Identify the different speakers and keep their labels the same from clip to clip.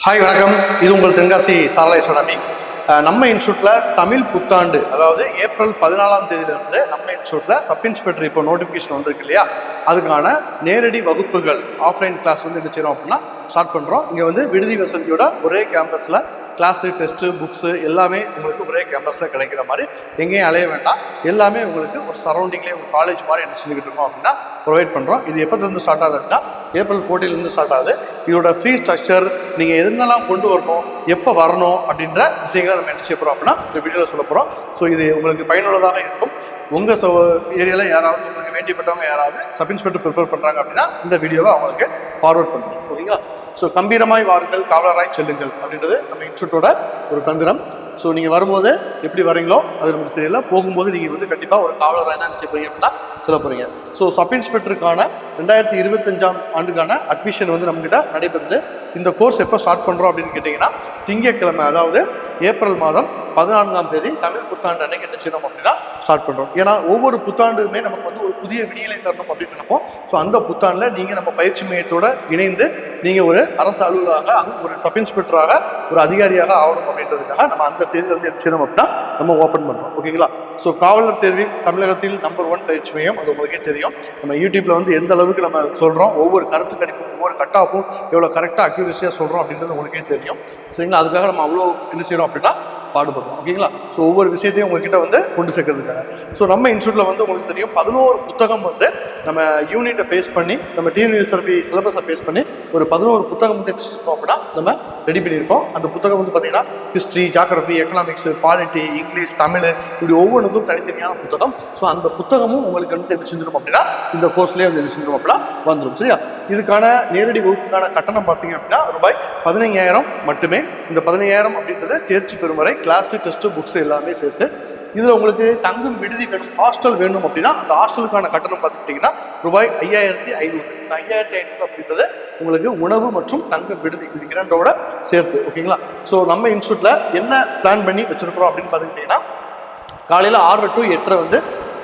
Speaker 1: Hi வணக்கம். இது உங்கள் தென்காசி சாரலை அகாடமி நம்ம இன்ஸ்டியூட்டில் தமிழ் புத்தாண்டு அதாவது ஏப்ரல் பதினாலாம் தேதியிலிருந்து நம்ம இன்ஸ்டியூட்டில் சப் இன்ஸ்பெக்டர் இப்போ நோட்டிஃபிகேஷன் வந்திருக்கு இல்லையா? அதுக்கான நேரடி வகுப்புகள் ஆஃப்லைன் கிளாஸ் வந்து என்ன செய்கிறோம் அப்படின்னா ஸ்டார்ட் பண்ணுறோம் இங்கே வந்து விடுதி வசதியோட ஒரே கேம்பஸில் கிளாஸு டெஸ்ட்டு புக்ஸு எல்லாமே உங்களுக்கு ஒரே கேம்பஸில் கிடைக்கிற மாதிரி எங்கேயும் அலைய வேண்டாம். எல்லாமே உங்களுக்கு ஒரு சரௌண்டிங்லேயே ஒரு காலேஜ் மாதிரி என்ன செஞ்சுக்கிட்டு இருக்கோம் அப்படின்னா ப்ரொவைட் பண்ணுறோம் இது எப்போதுலேருந்து ஸ்டார்ட் ஆகுது அப்படின்னா ஏப்ரல் ஃபோர்டீன்லேருந்து ஸ்டார்ட் ஆகுது. இதோட ஃபீ ஸ்ட்ரக்சர் நீங்கள் எதுனெல்லாம் கொண்டு வரணும் எப்போ வரணும் அப்படின்ற விஷயங்களை நம்ம என்ன செய்ய போகிறோம் அப்படின்னா இந்த வீடியோவில் சொல்ல போகிறோம் ஸோ இது உங்களுக்கு பயனுள்ளதாக இருக்கும். உங்கள் சோ ஏரியாவில் யாராவது உங்களுக்கு வேண்டியப்பட்டவங்க யாராவது சப் இன்ஸ்பெக்டர் ப்ரிப்பேர் பண்ணுறாங்க அப்படின்னா இந்த வீடியோவை அவங்களுக்கு ஃபார்வர்ட் பண்ணுறோம் ஓகேங்களா ஸோ கம்பீரமாய் வாருங்கள் காவலராய் செல்லுங்கள் அப்படின்றது நம்ம இன்ஸ்டியூட்டோட ஒரு தந்திரம் ஸோ நீங்கள் வரும்போது எப்படி வரீங்களோ அது நமக்கு தெரியல. போகும்போது நீங்கள் வந்து கண்டிப்பாக ஒரு காவலராக தான் என்ன செய்ய போறீங்க அப்படின்னா சொல்ல போகிறீங்க ஸோ சப் இன்ஸ்பெக்டருக்கான ரெண்டாயிரத்தி இருபத்தஞ்சாம் ஆண்டுக்கான அட்மிஷன் வந்து நம்மகிட்ட நடைபெறுது. இந்த கோர்ஸ் எப்போ ஸ்டார்ட் பண்ணுறோம் அப்படின்னு கேட்டிங்கன்னா திங்கட்கிழமை அதாவது ஏப்ரல் மாதம் பதினான்காம் தேதி தமிழ் புத்தாண்டு அன்னைக்கு என்ன செய்யணும் அப்படின்னா ஸ்டார்ட் பண்ணுறோம் ஏன்னா ஒவ்வொரு புத்தாண்டுமே நமக்கு வந்து ஒரு புதிய விடியலை தரணும் அப்படின்னு நினைப்போம். ஸோ அந்த புத்தாண்டில் நீங்கள் நம்ம பயிற்சி மையத்தோட இணைந்து நீங்கள் ஒரு அரசு அலுவலராக ஒரு சப் இன்ஸ்பெக்டராக ஒரு அதிகாரியாக ஆகணும் அப்படின்றதுக்காக நம்ம அந்த தேதியில் வந்து என்ன செய்யணும் அப்படின்னா நம்ம ஓப்பன் பண்ணுறோம் ஓகேங்களா ஸோ காவலர் தேர்வில் தமிழகத்தில் நம்பர் ஒன் பயிற்சி மையம். அது உங்களுக்கே தெரியும். நம்ம யூடியூப்பில் வந்து எந்த அளவுக்கு நம்ம சொல்கிறோம் ஒவ்வொரு கருத்து கணிப்பும் ஒவ்வொரு கட்டாப்பும் எவ்வளோ கரெக்டாக அக்யூரஸியாக சொல்கிறோம் அப்படின்றது உங்களுக்கே தெரியும். சரிங்களா? அதுக்காக நம்ம அவ்வளோ என்ன செய்கிறோம் அப்படின்னா பாடுபடுவோம். ஓகேங்களா? ஸோ ஒவ்வொரு விஷயத்தையும் உங்ககிட்ட வந்து கொண்டு சேர்க்கறதுக்காக. ஸோ நம்ம இன்ஸ்டியூட்டில் வந்து உங்களுக்கு தெரியும் பதினோரு புத்தகம் வந்து நம்ம யூனிட்டை பேஸ் பண்ணி நம்ம டிஎன்யூஎஸ்ஆர்பி சிலபஸை பேஸ் பண்ணி ஒரு பதினோரு புத்தகம் வந்து எடுத்துருக்கோம் அப்படின்னா நம்ம ரெடி பண்ணியிருக்கோம். அந்த புத்தகம் வந்து பார்த்தீங்கன்னா history geography economics polity English Tamil இப்படி ஒவ்வொன்றுக்கும் தனித்தனியான புத்தகம். ஸோ அந்த புத்தகமும் உங்களுக்கு வந்து எப்படி செஞ்சிடும் அப்படின்னா இந்த கோர்ஸ்லேயே வந்து என்ன செஞ்சிடும் அப்படின்னா வந்துடும் சரியா? இதுக்கான நேரடி வகுப்புக்கான கட்டணம் பார்த்தீங்க அப்படின்னா ரூபாய் பதினைஞ்சாயிரம் மட்டுமே. இந்த பதினைஞ்சாயிரம் அப்படின்றது தேர்ச்சி பெறும் வரை கிளாஸு டெஸ்ட்டு புக்ஸ் எல்லாமே சேர்த்து இதில் உங்களுக்கு தங்கும் விடுதி வேணும் ஹாஸ்டல் வேணும் அப்படின்னா அந்த ஹாஸ்டலுக்கான கட்டணம் பார்த்துக்கிட்டிங்கன்னா ரூபாய் ஐயாயிரத்தி ஐநூறு. இந்த ஐயாயிரத்தி ஐநூறு அப்படின்றது உங்களுக்கு உணவு மற்றும் தங்கும் விடுதி இது இரண்டோட சேர்த்து ஓகேங்களா? ஸோ நம்ம இன்ஸ்டியூட்டில் என்ன பிளான் பண்ணி வச்சுருக்கிறோம் அப்படின்னு பார்த்துக்கிட்டிங்கன்னா காலையில் ஆறு டு எட்டரை வந்து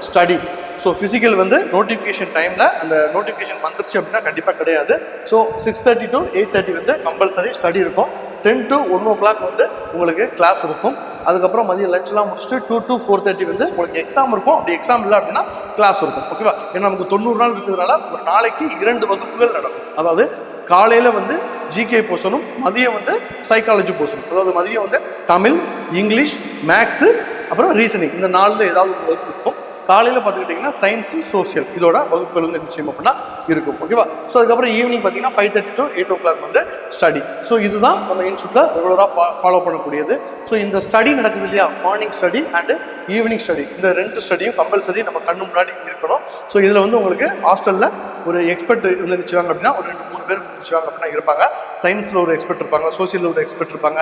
Speaker 1: ஸ்டடி ஸோ ஃபிசிக்கல் வந்து நோட்டிஃபிகேஷன் டைமில் அந்த நோட்டிஃபிகேஷன் வந்துருச்சு அப்படின்னா கண்டிப்பாக கிடையாது. So six thirty to eight thirty வந்து கம்பல்சரி ஸ்டடி இருக்கும். Ten to one o'clock வந்து உங்களுக்கு கிளாஸ் இருக்கும். அதுக்கப்புறம் மதியம் லஞ்ச்லாம் முடிச்சுட்டு டூ டு ஃபோர் தேர்ட்டி வந்து உங்களுக்கு எக்ஸாம் இருக்கும். அப்படி எக்ஸாம் இல்லை அப்படின்னா கிளாஸ் இருக்கும். ஓகேவா ஏன்னா நமக்கு தொண்ணூறு நாள் இருக்கிறதுனால ஒரு நாளைக்கு இரண்டு வகுப்புகள் நடக்கும். அதாவது காலையில் வந்து ஜிகே போர்ஷனும் மதியம் வந்து சைக்காலஜி போர்ஷனும் அதாவது மதியம் வந்து தமிழ் இங்கிலீஷ் மேக்ஸு அப்புறம் ரீசனிங் இந்த நாளில் ஏதாவது ஒரு வகுப்பு இருக்கும். காலையில் பார்த்துக்கிட்டிங்கன்னா சயின்ஸு சோசியல் இதோட வகுப்புகள் வந்து நிச்சயம் அப்படின்னா இருக்கும். ஓகேவா ஸோ அதுக்கப்புறம் ஈவினிங் பார்த்தீங்கன்னா five thirty to eight o'clock வந்து ஸ்டடி ஸோ இதுதான் நம்ம இன்ஸ்டியூட்டில் ரெகுலராக ஃபாலோ பண்ணக்கூடியது. ஸோ இந்த ஸ்டடி நடக்குது இல்லையா? Morning study and evening study இந்த ரெண்டு ஸ்டடியும் கம்பல்சரி நம்ம கண்ணு முன்னாடி இருக்கணும். ஸோ இதில் வந்து உங்களுக்கு ஹாஸ்டலில் ஒரு எக்ஸ்பர்ட் வந்து நிச்சயம் அப்படின்னா ஒரு ரெண்டு மூணு பேர் நிச்சயம் அப்படின்னா இருப்பாங்க. சயின்ஸில் ஒரு எக்ஸ்பர்ட் இருப்பாங்க சோசியலில் ஒரு எக்ஸ்பர்ட் இருப்பாங்க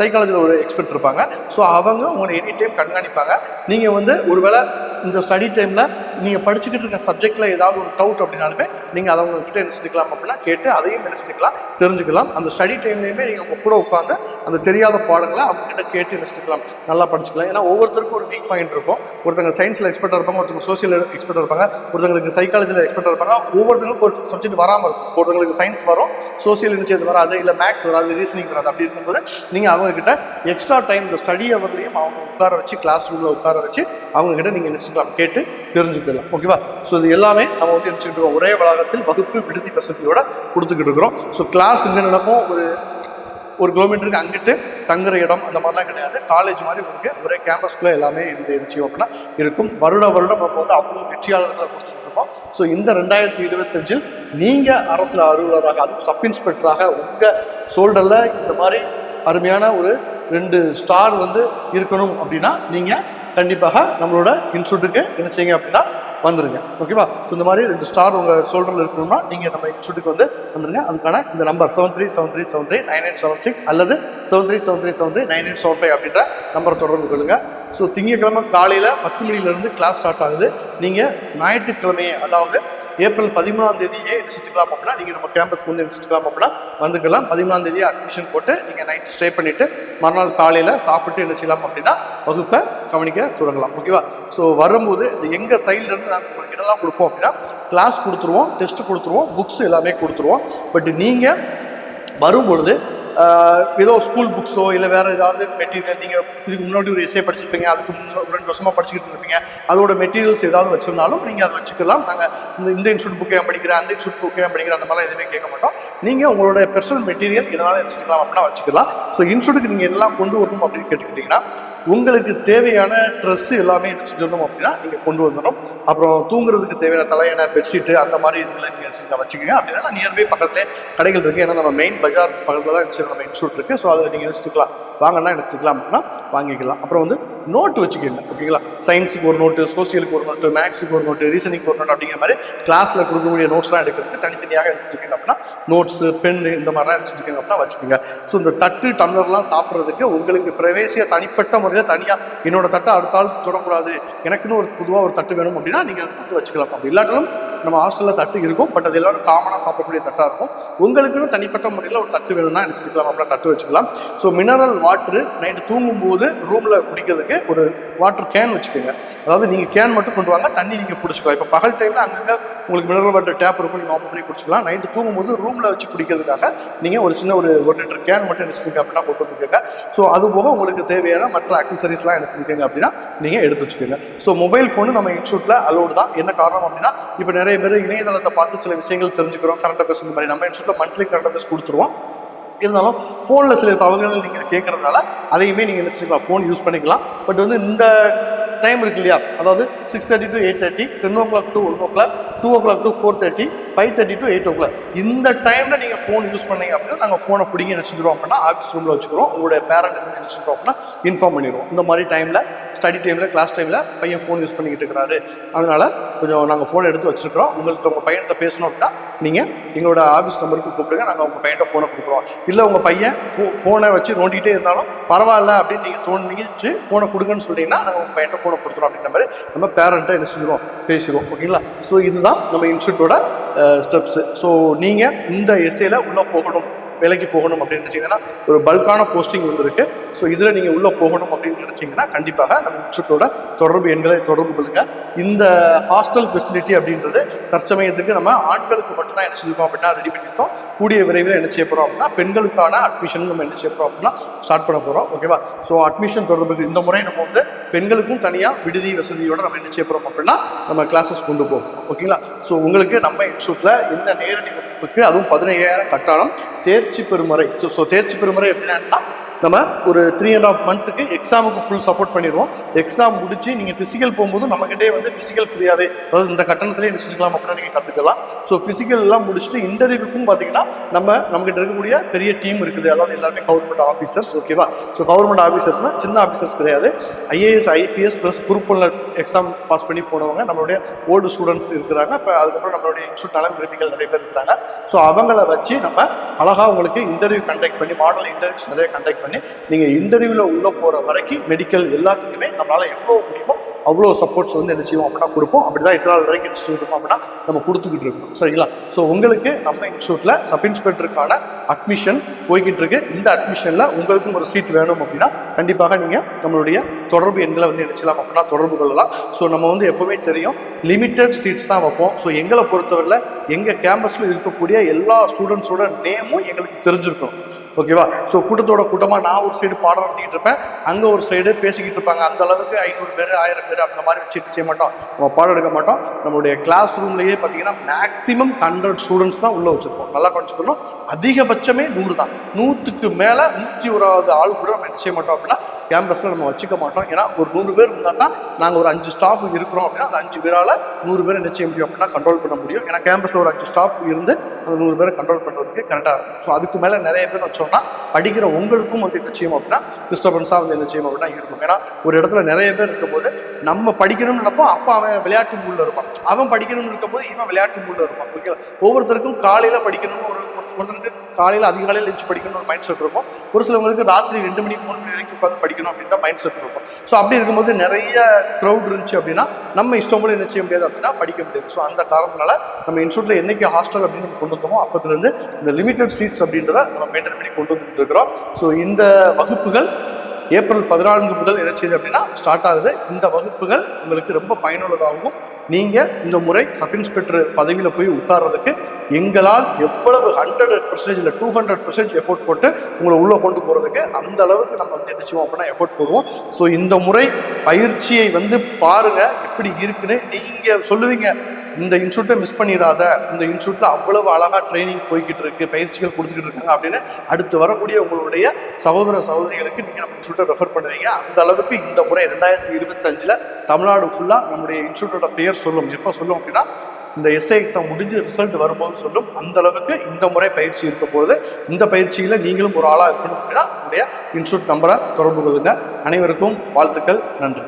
Speaker 1: சைக்காலஜியில் ஒரு எக்ஸ்பர்ட் இருப்பாங்க. ஸோ அவங்க உங்களை எனி டைம் கண்காணிப்பாங்க. நீங்கள் வந்து ஒருவேளை இந்த ஸ்டடி டைமில் நீங்கள் படிச்சுக்கிட்டு இருக்க சப்ஜெக்டில் ஏதாவது ஒரு டவுட் அப்படின்னாலுமே நீங்கள் அதை உங்ககிட்ட என்ன செஞ்சுக்கலாம் அப்படின்னா கேட்டு அதையும் என்ன செஞ்சுக்கலாம் தெரிஞ்சுக்கலாம். அந்த ஸ்டடி டைம்லையுமே நீங்கள் உங்கள் கூட உட்காந்து அந்த தெரியாத பாடங்களை அவங்ககிட்ட கேட்டு என்ன செஞ்சுக்கலாம் நல்லா படிச்சுக்கலாம். ஏன்னா ஒவ்வொருத்தருக்கும் ஒரு வீக் பாயிண்ட் இருக்கும். ஒருத்தங்க சயின்ஸில் எக்ஸ்பர்ட்டாக இருப்பாங்க ஒருத்தங்க சோசியல் எக்ஸ்பர்ட்டாக இருப்பாங்க ஒருத்தங்களுக்கு சைக்காலஜியில் எக்ஸ்பர்ட்டாக இருப்பாங்க. ஒவ்வொருத்தங்களுக்கும் ஒரு சப்ஜெக்ட் வராமல் இருக்கும். ஒருத்தங்களுக்கு சயின்ஸ் வரும் சோசியல் இனிஷியேட் வராது இல்லை மேக்ஸ் வராது ரீசனிங் வராது. அப்படி இருக்கும்போது நீங்கள் அவங்கக்கிட்ட எக்ஸ்ட்ரா டைம் இந்த ஸ்டடி அவர்லையும் அவங்க உட்கார வச்சு கிளாஸ் ரூமில் உட்கார வச்சு அவங்கக்கிட்ட நீங்கள் நினச்சிக்கலாம். கேட்டு தெரிஞ்சுக்கலாம். ஓகேவா ஸோ இது எல்லாமே நம்ம வந்து எடுத்துக்கிட்டு இருக்கோம்? ஒரே வளாகத்தில் வகுப்பு விடுதி வசதியோட கொடுத்துக்கிட்டு இருக்கிறோம். ஸோ கிளாஸ் இங்கே நடக்கும்? ஒரு ஒரு கிலோமீட்டருக்கு அங்கிட்டு தங்குற இடம் அந்த மாதிரிலாம் கிடையாது. காலேஜ் மாதிரி உங்களுக்கு ஒரே கேம்பஸ்க்குள்ளே எல்லாமே இந்த நிச்சயம் அப்படின்னா இருக்கும். வருட வருடம் நம்ம வந்து அவ்வளோ வெற்றியாளர்களை கொடுத்துட்டு இருக்கோம். ஸோ இந்த ரெண்டாயிரத்தி இருபத்தஞ்சில் நீங்கள் அரசு அலுவலராக அதுவும் சப் இன்ஸ்பெக்டராக உங்கள் ஷோல்டரில் இந்த மாதிரி அருமையான ஒரு ரெண்டு ஸ்டார் வந்து இருக்கணும் அப்படின்னா நீங்கள் கண்டிப்பாக நம்மளோட இன்ஸ்டியூட்டுக்கு என்ன செய்யுங்க அப்படின்னா வந்துருங்க. ஓகேவா ஸோ இந்த மாதிரி ரெண்டு ஸ்டார் உங்கள் ஷோல்டரில் இருக்கணும்னா நீங்கள் நம்ம இன்ஸ்டியூட்டுக்கு வந்து வந்துருங்க. அதுக்கான இந்த number seven three seven three seven three nine eight seven six அல்லது seven three seven three seven three nine eight seven five அப்படின்ற நம்பரை தொடர்பு கொள்ளுங்க. ஸோ திங்கட்கிழமை காலையில் பத்து மணிலேருந்து கிளாஸ் ஸ்டார்ட் ஆகுது. நீங்கள் ஞாயிற்றுக்கிழமையே அதாவது ஏப்ரல் பதிமூணாம் தேதியே எடுத்துக்கலாம் அப்படின்னா நீங்கள் நம்ம கேம்பஸ்க்கு வந்து எடுத்துக்கலாம் அப்படின்னா வந்துக்கலாம். பதிமூணாம் தேதி அட்மிஷன் போட்டு நீங்கள் நைட் ஸ்டே பண்ணிவிட்டு மறுநாள் காலையில் சாப்பிட்டு என்ன செய்யலாம் அப்படின்னா வகுப்பை கவனிக்க தொடங்கலாம். ஓகேவா ஸோ வரும்போது இந்த எங்கள் சைட்லேருந்து நாங்கள் உங்களுக்கு என்னெல்லாம் கொடுப்போம் அப்படின்னா கிளாஸ் கொடுத்துருவோம் டெஸ்ட் கொடுத்துருவோம் புக்ஸ் எல்லாமே கொடுத்துருவோம். பட் நீங்கள் வரும்பொழுது ஏதோ ஸ்கூல் புக்ஸோ இல்லை வேறு ஏதாவது மெட்டீரியல் நீங்கள் இதுக்கு முன்னாடி ஒரு எஸ்ஏ படிச்சிருப்பீங்க அதுக்கு முன்னாடி ஒரு ரெண்டு வருஷமாக படிச்சுக்கிட்டு இருப்பீங்க அதோட மெட்டீரியல்ஸ் ஏதாவது வச்சிருந்தாலும் நீங்கள் அதை வச்சுக்கலாம். நாங்கள் இந்த இந்த இன்ஸ்டியூட் புக்கே படிக்கிறேன் அந்த இன்ஸ்டியூட் புக்கே படிக்கிறேன் அந்த மாதிரிலாம் எதுவுமே கேட்க மாட்டோம். நீங்கள் உங்களோட பெர்சனல் மெட்டீரியல் இதனால் வச்சுக்கலாம் அப்படின்னா வச்சுக்கலாம். ஸோ இன்ஸ்டியூட்டுக்கு நீங்கள் எல்லாம் கொண்டு வரணும் அப்படின்னு கேட்டுக்கிட்டிங்கன்னா உங்களுக்கு தேவையான ட்ரெஸ் எல்லாமே என்ன அப்படின்னா நீங்கள் கொண்டு வந்துடணும். அப்புறம் தூங்குறதுக்கு தேவையான தலையான பெட்ஷீட்டு அந்த மாதிரி இதுகளை நீங்கள் வச்சுக்கோங்க. அப்படின்னா நியர்பை பக்கத்தில் கடைகள் இருக்குது ஏன்னா நம்ம மெயின் பஜார் பக்கத்தில் தான் நம்ம இன்ஸ்டியூட் இருக்குது ஸோ அதில் நீங்கள் நினச்சிக்கலாம் வாங்கன்னா நினச்சிக்கலாம் அப்படின்னா வாங்கிக்கலாம். அப்புறம் வந்து நோட்டு வச்சுக்கோங்க ஓகேங்களா சயின்ஸுக்கு ஒரு நோட்டு சோசியலுக்கு ஒரு நோட்டு மேக்ஸுக்கு ஒரு நோட்டு ரீசனிங்க்கு ஒரு நோட்டு அப்படிங்கிற மாதிரி கிளாஸில் கொடுக்கக்கூடிய நோட்ஸ்லாம் எடுக்கிறதுக்கு தனித்தனியாக எடுத்துக்கோங்க அப்படின்னா நோட்ஸு பென்னு இந்த மாதிரிலாம் எடுத்துக்கோங்க அப்படின்னா வச்சுக்கோங்க. ஸோ இந்த தட்டு டம்ளர்லாம் சாப்பிட்றதுக்கு உங்களுக்கு பிரவேசிய தனிப்பட்ட முறையில் தனியாக என்னோட தட்டை அடுத்த ஆள் தொடக்கூடாது. எனக்குன்னு ஒரு பொதுவாக ஒரு தட்டு வேணும் அப்படின்னா நீங்கள் தட்டு வச்சுக்கலாம். அப்படி இல்லாட்டாலும் நம்ம ஹாஸ்டலில் தட்டு இருக்கும் பட் அது எல்லாரும் காமனாக சாப்பிடக்கூடிய தட்டாக இருக்கும். உங்களுக்குன்னு தனிப்பட்ட முறையில் ஒரு தட்டு வேணும்னா நினச்சிக்கலாம் அப்படின்னா தட்டு வச்சுக்கலாம். ஸோ மினரல் வாட்ரு நைட்டு தூங்கும்போது ரூமில் குடிக்கிறதுக்கு ஒரு வாட்டர் கேன் வச்சுக்கோங்க. அதாவது நீங்கள் கேன் மட்டும் கொண்டு வாங்க தண்ணி நீங்கள் பிடிச்சிக்கலாம். இப்போ பகல் டைமில் அங்கங்கே உங்களுக்கு மினரல் வாட்டர் டேப் இருக்கும் நீங்கள் ஆஃப் பண்ணி குடிச்சிக்கலாம். நைட்டு தூங்கும்போது ரூமில் வச்சு குடிக்கிறதுக்காக நீங்கள் ஒரு சின்ன ஒரு ஒரு லிட்டர் கேன் மட்டும் நினச்சிருங்க அப்படின்னா கொண்டு வந்துக்கோங்க. ஸோ அது போக உங்களுக்கு தேவையான மற்ற அக்சசரிஸ்லாம் என்ன செஞ்சுக்கோங்க அப்படின்னா நீங்கள் எடுத்து வச்சுக்கோங்க. ஸோ மொபைல் ஃபோனு நம்ம இன்ஸ்டியூட்டில் அலோடு தான். என்ன காரணம் அப்படின்னா இப்போ நிறைய பேர் இணையதளத்தை பார்த்து சில விஷயங்கள் தெரிஞ்சுக்கிறோம் கரண்ட் அஃபேர்ஸ் இந்த மாதிரி. நம்ம இன்ஸ்டியூட்டில் மந்த்லி கரண்ட் அஃபேர்ஸ் கொடுத்துருவோம். இருந்தாலும் ஃபோனில் சில தகவல்கள் நீங்கள் கேட்குறதுனால அதையுமே நீங்கள் நினச்சிக்கலாம் ஃபோன் யூஸ் பண்ணிக்கலாம். பட் வந்து இந்த டைம் இருக்கு இல்லையா? அதாவது six thirty to eight thirty ten o'clock to one o'clock two o'clock to four thirty five thirty to eight o'clock இந்த டைமில் நீங்கள் ஃபோன் யூஸ் பண்ணீங்க அப்படின்னா நாங்கள் ஃபோனை பிடிங்க என்ன அப்படின்னா ஆஃபீஸ் ரூமில் வச்சுக்கிறோம் உங்களுடைய பேரண்ட் வந்து என்ன அப்படின்னா இன்ஃபார்ம் பண்ணிடுவோம் இந்த மாதிரி டைமில் ஸ்டடி டைமில் கிளாஸ் டைமில் பையன் ஃபோன் யூஸ் பண்ணிக்கிட்டு இருக்கிறாரு. அதனால் கொஞ்சம் நாங்கள் ஃபோன் எடுத்து வச்சுருக்கிறோம். உங்களுக்கு உங்கள் பையன்கிட்ட பேசணும் அப்படின்னா நீங்கள் எங்களோட ஆஃபீஸ் நம்பருக்கு கூப்பிடுங்க. நாங்கள் உங்கள் பையன்கிட்ட ஃபோனை கொடுக்குறோம். இல்லை உங்கள் பையன் ஃபோ ஃபோனை வச்சு நோண்டிகிட்டே இருந்தாலும் பரவாயில்ல அப்படின்னு நீங்கள் தோணிச்சு ஃபோனை கொடுங்கன்னு சொல்லிட்டீங்கன்னா நாங்கள் உங்கள் பையன்கிட்ட ஃபோனை கொடுத்துருவோம் அப்படின்ற மாதிரி நம்ம பேரண்ட்டை என்ன செஞ்சுருவோம்? பேசிடுவோம் ஓகேங்களா? ஸோ இது இதுதான் நம்ம இன்ஸ்டியூட்டோட ஸ்டெப்ஸு ஸோ நீங்கள் இந்த எஸ்ஏல உள்ளே போகணும். வேலைக்கு போகணும் அப்படின்னு நினச்சிங்கன்னா ஒரு பல்கான போஸ்டிங் வந்திருக்கு. ஸோ இதில் நீங்கள் உள்ளே போகணும் அப்படின்னு நினச்சிங்கன்னா கண்டிப்பாக நம்ம இன்ஸ்டியூட்டோட தொடர்பு எண்களை தொடர்பு கொள்ளுங்கள் இந்த ஹாஸ்டல் ஃபெசிலிட்டி அப்படின்றது தற்சமயத்துக்கு நம்ம ஆண்களுக்கு மட்டும்தான் என்ன செஞ்சுருக்கோம் அப்படின்னா ரெடி பண்ணியிருக்கோம். கூடிய விரைவில் என்ன செய்ய போகிறோம் அப்படின்னா பெண்களுக்கான அட்மிஷன் நம்ம என்ன செய்ய போகிறோம் அப்படின்னா ஸ்டார்ட் பண்ண போகிறோம் ஓகேவா ஸோ அட்மிஷன் தொடர்புக்கு இந்த முறை நம்ம வந்து பெண்களுக்கும் தனியாக விடுதி வசதியோட நம்ம என்ன செய்ய போகிறோம் அப்படின்னா நம்ம கிளாஸஸ் கொண்டு போகிறோம் ஓகேங்களா ஸோ உங்களுக்கு நம்ம இன்ஸ்டியூட்டில் இந்த நேரடி வகுப்புக்கு அதுவும் பதினையாயிரம் கட்டணம். தேர்ச்சி பெறுமுறை ஸோ தேர்ச்சி பெறுமுறை எப்படின்னா நம்ம ஒரு த்ரீ அண்ட் ஆஃப் மந்த்துக்கு எக்ஸாமுக்கு ஃபுல் சப்போர்ட் பண்ணிடுவோம். எக்ஸாம் முடிச்சு நீங்கள் ஃபிசிக்கல் போகும்போது நம்மக்கிட்டே வந்து ஃபிசிக்கல் ஃப்ரீயாகவே அதாவது இந்த கட்டணத்திலே செஞ்சுக்கலாம் அப்படின்னா நீங்கள் கற்றுக்கலாம் ஸோ ஃபிசிக்கல்லாம் முடிச்சுட்டு இன்டர்வியூக்கும் பார்த்தீங்கன்னா நம்ம நம்மகிட்ட இருக்கக்கூடிய பெரிய டீம் இருக்குது. அதாவது எல்லாருமே கவர்மெண்ட் ஆஃபீஸர்ஸ் ஓகேவா ஸோ கவர்மெண்ட் ஆஃபீஸர்ஸ்னால் சின்ன ஆஃபீஸர்ஸ் கிடையாது. ஐஏஎஸ் ஐபிஎஸ் ப்ளஸ் குரூப் ஒன்ல எக்ஸாம் பாஸ் பண்ணி போனவங்க நம்மளுடைய ஓல்டு ஸ்டூடெண்ட்ஸ் இருக்கிறாங்க. இப்போ அதுக்கப்புறம் நம்மளுடைய இன்ஸ்டியூட் நலம் விரும்பிகள் நிறைய பேர் இருக்கிறாங்க. ஸோ அவங்கள வச்சு நம்ம அழகாக உங்களுக்கு இன்டர்வியூ கண்டக்ட் பண்ணி மாடல் இன்டர்வியூஸ் நிறைய கண்டக்ட் பண்ணி நீங்கள் இன்டர்வியூவில் உள்ளே போகிற வரைக்கும் மெடிக்கல் எல்லாத்துக்குமே நம்மளால் எவ்வளோ முடியுமோ அவ்வளோ சப்போர்ட்ஸ் வந்து என்ன செய்வோம் அப்படின்னா கொடுப்போம். அப்படி தான் இத்தனை நாள் வரைக்கும் இன்ஸ்டியூட் இருக்கும் அப்படின்னா நம்ம கொடுத்துக்கிட்டு இருக்கோம். சரிங்களா? ஸோ உங்களுக்கு நம்ம இன்ஸ்டியூட்டில் சப் இன்ஸ்பெக்டருக்கான அட்மிஷன் போய்கிட்டு இருக்கு. இந்த அட்மிஷனில் உங்களுக்கும் ஒரு சீட் வேணும் அப்படின்னா கண்டிப்பாக நீங்கள் நம்மளுடைய தொடர்பு எண்களை வந்து நினைச்சலாம் அப்படின்னா தொடர்பு கொள்ளலாம். ஸோ நம்ம வந்து எப்போவுமே தெரியும் லிமிட்டட் சீட்ஸ் தான் வைப்போம். ஸோ எங்களை பொறுத்தவரையில் எங்கள் கேம்பஸில் இருக்கக்கூடிய எல்லா ஸ்டூடெண்ட்ஸோட நேமும் எங்களுக்கு தெரிஞ்சிருக்கும் ஓகேவா ஸோ கூட்டத்தோட கூட்டமாக நான் ஒரு சைடு பாடம் நடத்திக்கிட்டு இருப்பேன். அங்கே ஒரு சைடு பேசிக்கிட்டு இருப்பாங்க. அந்த அளவுக்கு ஐநூறு பேர் ஆயிரம் பேர் அந்த மாதிரி வச்சு செய்ய மாட்டோம். நம்ம பாடம் எடுக்க மாட்டோம். நம்மளுடைய கிளாஸ் ரூம்லேயே பார்த்தீங்கன்னா மேக்ஸிமம் ஹண்ட்ரட் ஸ்டூடெண்ட்ஸ் தான் உள்ளே வச்சுருப்போம். நல்லா குறைச்சிக்கணும் அதிகபட்சமே நூறு தான். நூற்றுக்கு மேலே நூற்றி ஓராவது ஆள் கூட நம்ம என்ன செய்ய மாட்டோம் அப்படின்னா கேம்பஸில் நம்ம வச்சுக்க மாட்டோம். ஏன்னா ஒரு நூறு பேர் இருந்தால் தான் நாங்கள் ஒரு அஞ்சு ஸ்டாஃப் இருக்கிறோம் அப்படின்னா அந்த அஞ்சு பேரால் நூறு பேர் என்ன செய்ய முடியும் அப்படின்னா கண்ட்ரோல் பண்ண முடியும். ஏன்னா கேம்பஸில் ஒரு அஞ்சு ஸ்டாஃப் இருந்து அந்த நூறு பேரை கண்ட்ரோல் பண்ணுறதுக்கு கரெக்டாக இருக்கும். ஸோ அதுக்கு மேலே நிறைய பேர் வச்சோம்னா படிக்கிற உங்களுக்கும் வந்து என்ன செய்யும் அப்படின்னா டிஸ்டர்பன்ஸாக வந்து என்ன செய்யும் அப்படின்னா இருக்கும். ஏன்னா ஒரு இடத்துல நிறைய பேர் இருக்கும்போது நம்ம படிக்கணும்னு நினைப்போம் அப்போ அவன் விளையாட்டு மூலில் இருப்பான். அவன் படிக்கணும்னு இருக்கும்போது இவன் விளையாட்டு மூலில் இருப்பான். ஓகேவா? ஒவ்வொருத்தருக்கும் காலையில் படிக்கணும்னு ஒரு ஒருத்தருக்கு காலையில் அதிகாலையில் எழுந்து படிக்கணும் ஒரு மைண்ட் செட் இருக்கும். ஒரு சிலவங்களுக்கு ராத்திரி ரெண்டு மணி மூணு மணி வரைக்கும் உட்காந்து படிக்கணும் அப்படின்ற மைண்ட் செட் இருக்கும். ஸோ அப்படி இருக்கும்போது நிறைய க்ரௌட் இருந்துச்சு அப்படின்னா நம்ம இஷ்டம் போல என்ன செய்ய முடியாது அப்படின்னா படிக்க முடியாது. ஸோ அந்த காரணத்தினால நம்ம இன்ஸ்டியூட்டில் என்னைக்கு ஹாஸ்டல் அப்படின்னு நம்ம கொண்டு வந்தோமோ அப்போதுலேருந்து இந்த லிமிடெட் சீட்ஸ் அப்படின்றத நம்ம மெயின்டைன் பண்ணி கொண்டு வந்துட்டு இருக்கிறோம். ஸோ இந்த வகுப்புகள் ஏப்ரல் பதினான்கு முதல் என்ன செய்யுது அப்படின்னா ஸ்டார்ட் ஆகுது. இந்த வகுப்புகள் உங்களுக்கு ரொம்ப பயனுள்ளதாகவும் நீங்கள் இந்த முறை சப் இன்ஸ்பெக்டர் பதவியில் போய் உட்கார்றதுக்கு எங்களால் எவ்வளவு ஹண்ட்ரட் பர்சன்டேஜ் இல்லை டூ ஹண்ட்ரட் பர்சன்டேஜ் எஃபோர்ட் போட்டு உங்களை உள்ளே கொண்டு போகிறதுக்கு அந்த அளவுக்கு நம்ம வந்து என்ன செய்வோம் அப்படின்னா எஃபோர்ட் போடுவோம். ஸோ இந்த முறை பயிற்சியை வந்து பாருங்கள் எப்படி இருக்குன்னு நீங்கள் சொல்லுவீங்க. இந்த இன்ஸ்டியூட்டை மிஸ் பண்ணிடாத இந்த இன்ஸ்டியூட்டில் அவ்வளவு அழகாக ட்ரைனிங் போய்கிட்டு இருக்கு பயிற்சிகள் கொடுத்துக்கிட்டு இருக்காங்க அப்படின்னு அடுத்து வரக்கூடிய உங்களுடைய சகோதர சகோதரிகளுக்கு நீங்கள் நம்ம இன்ஸ்டியூட்டை ரெஃபர் பண்ணுவீங்க. அந்த அளவுக்கு இந்த முறை ரெண்டாயிரத்தி இருபத்தஞ்சில் தமிழ்நாடு ஃபுல்லாக நம்முடைய இன்ஸ்டியூட்டோட பெயர் சொல்லும். எப்போ சொல்லும் அப்படின்னா இந்த எஸ்ஐ எக்ஸாம் முடிஞ்சு ரிசல்ட் வரும்போது சொல்லும். அந்த அளவுக்கு இந்த முறை பயிற்சி இருக்க போது இந்த பயிற்சியில் நீங்களும் ஒரு ஆளாக இருக்கணும் அப்படின்னா உங்களுடைய இன்ஸ்டியூட் நம்பரை தொடர்பு கொள்ளுங்க. அனைவருக்கும் வாழ்த்துக்கள். நன்றி.